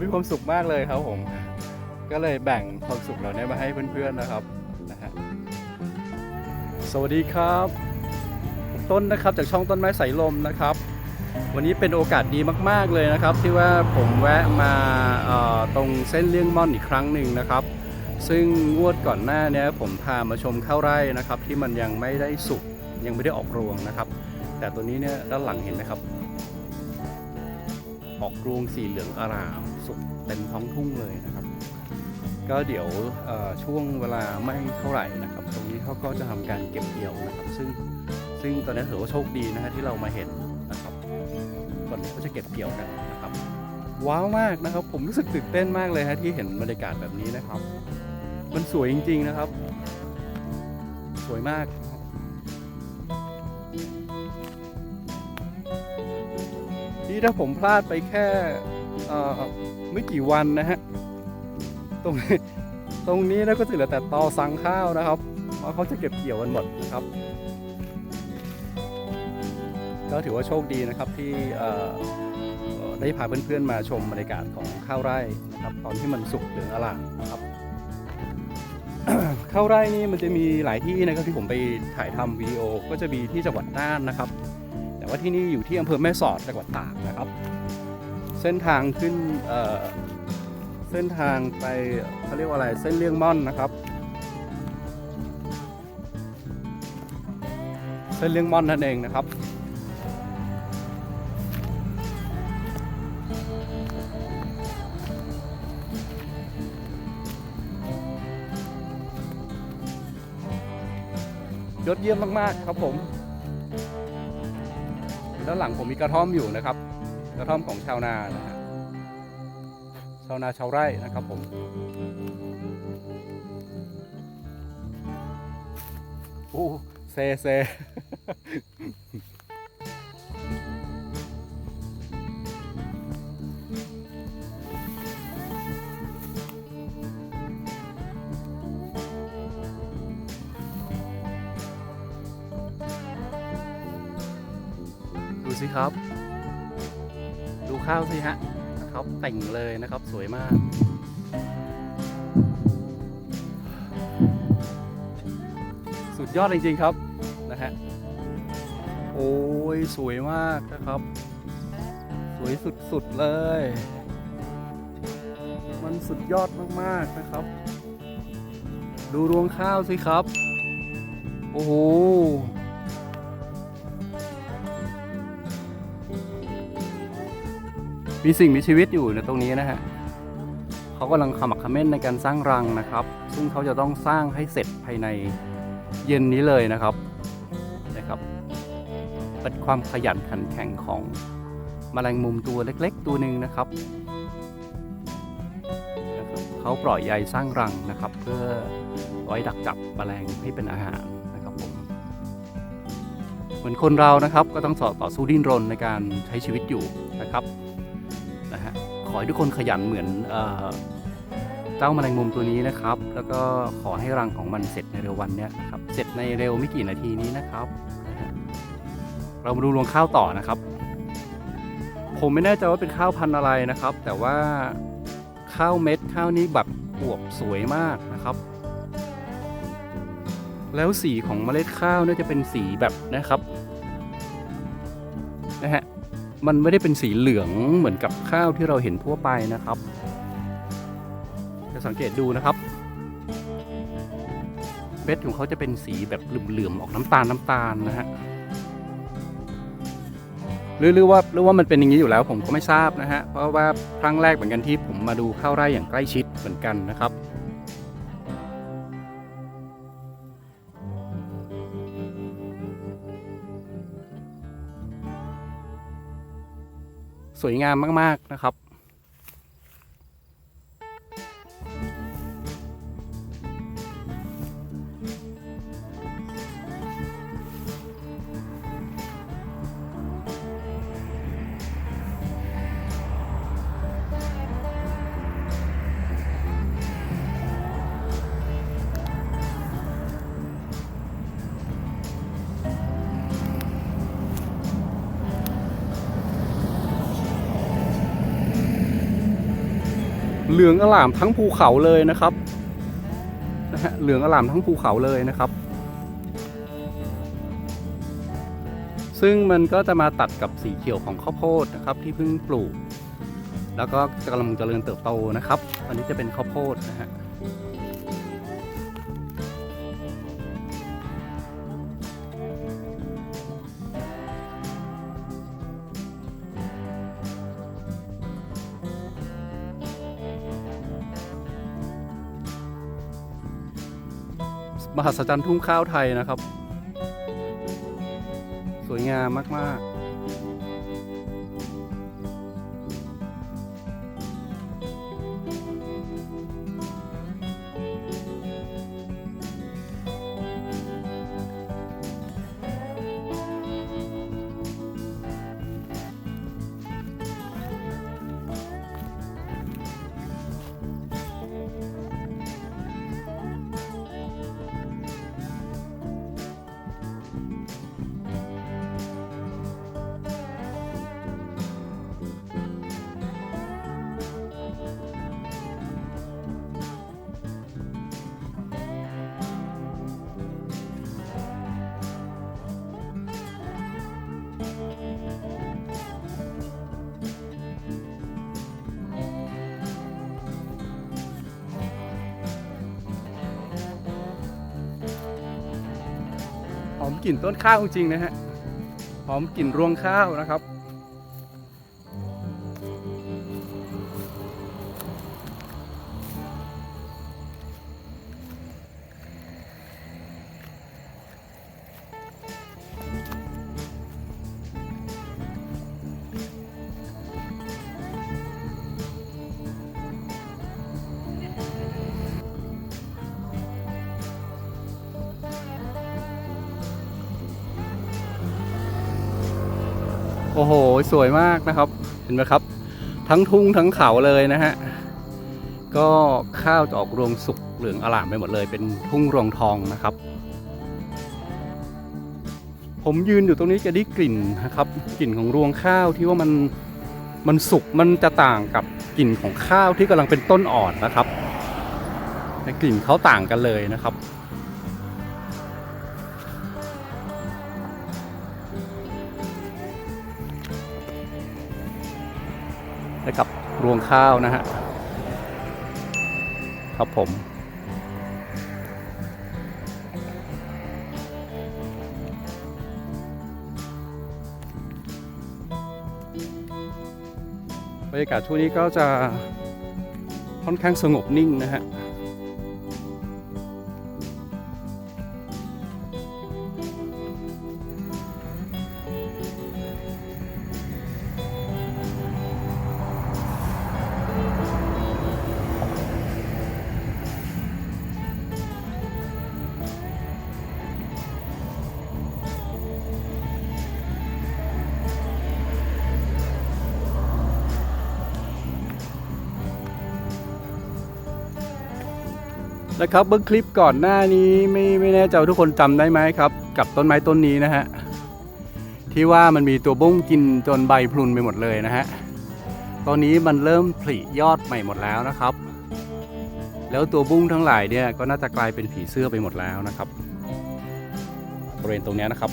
มีความสุขมากเลยครับผม ก็เลยแบ่งความสุขเหล่านี้มาให้เพื่อนๆนะครับนะฮะสวัสดีครับผมต้นนะครับจากช่องต้นไม้สายลมนะครับ วันนี้เป็นโอกาสดีมาก ๆเลยนะครับ ที่ว่าผมแวะมาตรงเส้นเลี่ยงม่อนอีกครั้งหนึ่งนะครับ ซึ่งงวดก่อนหน้านี้ผมพามาชมข้าวไร่นะครับ ที่มันยังไม่ได้สุกยังไม่ได้ออกรวงนะครับ แต่ตัวนี้เนี่ยด้านหลังเห็นไหมครับ ออกรวงสีเหลืองอาราม สุกเต็มท้องทุ่งเลยนะครับ ก็เดี๋ยวช่วงเวลาไม่เท่าไหร่นะครับ ตรงนี้เขาก็จะทำการเก็บเกี่ยวนะครับ ซึ่งซึ่งตอนนี้ถือว่าโชคดีนะฮะที่เรามาเห็นนะครับก่อนนี้เขาจะเก็บเกี่ยวกันนะครับว้าวมากนะครับ ผมรู้สึกตื่นเต้นมากเลยฮะที่เห็นบรรยากาศแบบนี้นะครับ มันสวยจริง ๆนะครับ สวยมากนี่ถ้าผมพลาดไปแค่ ไม่กี่วันนะฮะตรงนี้ตรงนี้นะก็จะเหลือแต่ตอสังข้าวนะครับเพราะเขาจะเก็บเกี่ยวกันหมดนะครับ ก็ถือว่าโชคดีนะครับที่เอ่อเอ่อได้พาเพื่อนๆมาชมบรรยากาศของข้าวไร่นะครับตอนที่มันสุกเหลืองอลามนะครับข้าวไร่นี่มันจะมีหลายที่นะครับที่ผมไปถ่ายทำวิดีโอก็จะมีที่จังหวัดน่านนะครับ แต่ว่าที่นี่อยู่ที่อำเภอแม่สอดจังหวัดตากนะครับ เส้นทางขึ้นเอ่อเส้นทางไปเขาเรียกว่าอะไรเส้นเลี่ยงม่อนนะครับ เส้นเลี่ยงม่อนนั่นเองนะครับยอดเยี่ยมมาก ๆ ครับผม ด้านหลังผมมีกระท่อมอยู่นะครับ กระท่อมของชาวนานะฮะชาวนาชาวไร่นะครับผมโอ้เซเซดูสิครับ ข้าวสิฮะนะครับแต่งเลยนะครับสวยมากสุดยอดจริงๆครับนะฮะโอ้ยสวยมากนะครับ สวยสุดๆเลย มันสุดยอดมากๆนะครับ ดูรวงข้าวสิครับ โอ้โห มีสิ่งมีชีวิตอยู่ในตรงนี้นะฮะเขากำลังขมักขม้นในการสร้างรังนะครับ ซึ่งเขาจะต้องสร้างให้เสร็จภายในเย็นนี้เลยนะครับนะครับเป็นความขยันขันแข็งของแมลงมุมตัวเล็ก ๆ ตัวหนึ่งนะครับนะครับเขาปล่อยใยสร้างรังนะครับ เพื่อไว้ดักจับแมลงให้เป็นอาหารนะครับผมเหมือนคนเรานะครับก็ต้องต่อต่อสู้ดิ้นรนในการใช้ชีวิตอยู่นะครับ ขอให้ทุกคนขยันเหมือนเจ้าแมลงมุมตัวนี้นะครับ แล้วก็ขอให้รังของมันเสร็จในเร็ววันนี้นะครับ เสร็จในเร็วไม่กี่นาทีนี้นะครับ เรามาดูรวงข้าวต่อนะครับ ผมไม่แน่ใจว่าเป็นข้าวพันธุ์อะไรนะครับ แต่ว่าข้าวเม็ดข้าวนี้แบบอวบสวยมากนะครับ แล้วสีของเมล็ดข้าวเนี่ยจะเป็นสีแบบนะครับนะฮะ มันไม่ได้เป็นสีเหลืองเหมือนกับข้าวที่เราเห็นทั่วไปนะครับ จะสังเกตดูนะครับเม็ดของเขาจะเป็นสีแบบเหลื่อมๆออกน้ำตาลน้ำตาลนะฮะหรือหรือว่าหรือว่ามันเป็นอย่างนี้อยู่แล้วผมก็ไม่ทราบนะฮะเพราะว่าครั้งแรกเหมือนกันที่ผมมาดูข้าวไร่อย่างใกล้ชิดเหมือนกันนะครับ สวยงามมากๆนะครับ เหลืองอลามทั้งภูเขาเลยนะครับนะฮะเหลืองอลามทั้งภูเขาเลยนะครับ ซึ่งมันก็จะมาตัดกับสีเขียวของข้าวโพดนะครับ ที่เพิ่งปลูก แล้วก็กำลังเจริญเติบโตนะครับ อันนี้จะเป็นข้าวโพดนะฮะ มหัศจรรย์ทุ่งข้าวไทยนะครับ สวยงามมาก ๆ หอมกลิ่นต้นข้าวจริงๆนะฮะหอมกลิ่นรวงข้าวนะครับ อ้โห สวยมากนะครับ เห็นไหมครับ ทั้งทุ่งทั้งเขาเลยนะฮะ ก็ข้าวจะออกรวงสุกเหลืองอลามไปหมดเลย เป็นทุ่งรวงทองนะครับ ผมยืนอยู่ตรงนี้จะได้กลิ่นนะครับ กลิ่นของรวงข้าวที่ว่ามันมันสุกมันจะต่างกับกลิ่นของข้าวที่กำลังเป็นต้นอ่อนนะครับกลิ่นเขาต่างกันเลยนะครับ ให้กับรวงข้าวนะฮะครับผม บรรยากาศช่วงนี้ก็จะค่อนข้างสงบนิ่งนะฮะ นะครับเบื้องคลิปก่อนหน้านี้ไม่ไม่แน่ใจว่าทุกคนจำได้ไหมครับ กับต้นไม้ต้นนี้นะฮะที่ว่ามันมีตัวบุ้งกินจนใบพลุนไปหมดเลยนะฮะตอนนี้มันเริ่มผลิยอดใหม่หมดแล้วนะครับ แล้วตัวบุ้งทั้งหลายเนี่ยก็น่าจะกลายเป็นผีเสื้อไปหมดแล้วนะครับบริเวณตรงนี้นะครับ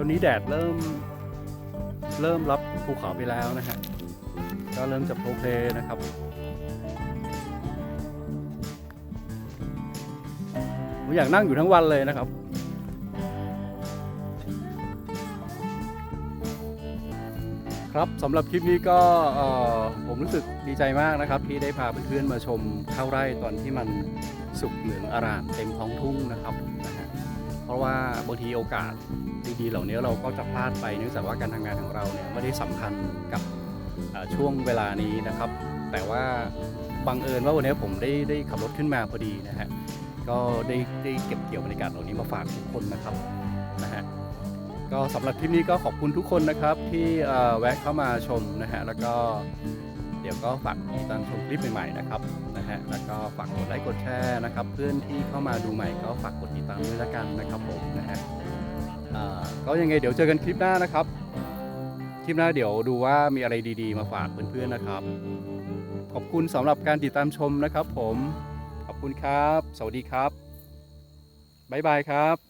ตอนนี้แดดเริ่มเริ่มรับภูเขาไปแล้วนะฮะก็เริ่มจะโพลเพลนะครับผมอยากนั่งอยู่ทั้งวันเลยนะครับ ครับสำหรับคลิปนี้ก็ผมรู้สึกดีใจมากนะครับ ที่ได้พาเพื่อนๆมาชมข้าวไร่ตอนที่มันสุกเหลืองอร่ามเต็มท้องทุ่งนะครับนะฮะเพราะว่าบางทีโอกาส ดีๆ เหล่านี้เราก็จะพลาดไปเนื่องจากว่าการทำงานของเราเนี่ยไม่ได้สำคัญกับช่วงเวลานี้นะครับ แต่ว่าบังเอิญว่าวันนี้ผมได้ได้ขับรถขึ้นมาพอดีนะฮะก็ได้ได้เก็บเกี่ยวบรรยากาศเหล่านี้มาฝากทุกคนนะครับนะฮะก็สำหรับคลิปนี้ก็ขอบคุณทุกคนนะครับที่แวะเข้ามาชมนะฮะแล้วก็เดี๋ยวก็ฝากติดตามชมคลิปใหม่ๆนะครับนะฮะแล้วก็ฝากกดไลค์กดแชร์นะครับ เพื่อนที่เข้ามาดูใหม่ก็ฝากกดติดตามด้วยละกันนะครับผมนะฮะ ก็ยังไงเดี๋ยวเจอกันคลิปหน้านะครับ คลิปหน้าเดี๋ยวดูว่ามีอะไรดีๆ มาฝากเพื่อนๆนะครับ ขอบคุณสำหรับการติดตามชมนะครับ ผม ขอบคุณครับ สวัสดีครับบ๊ายบายครับ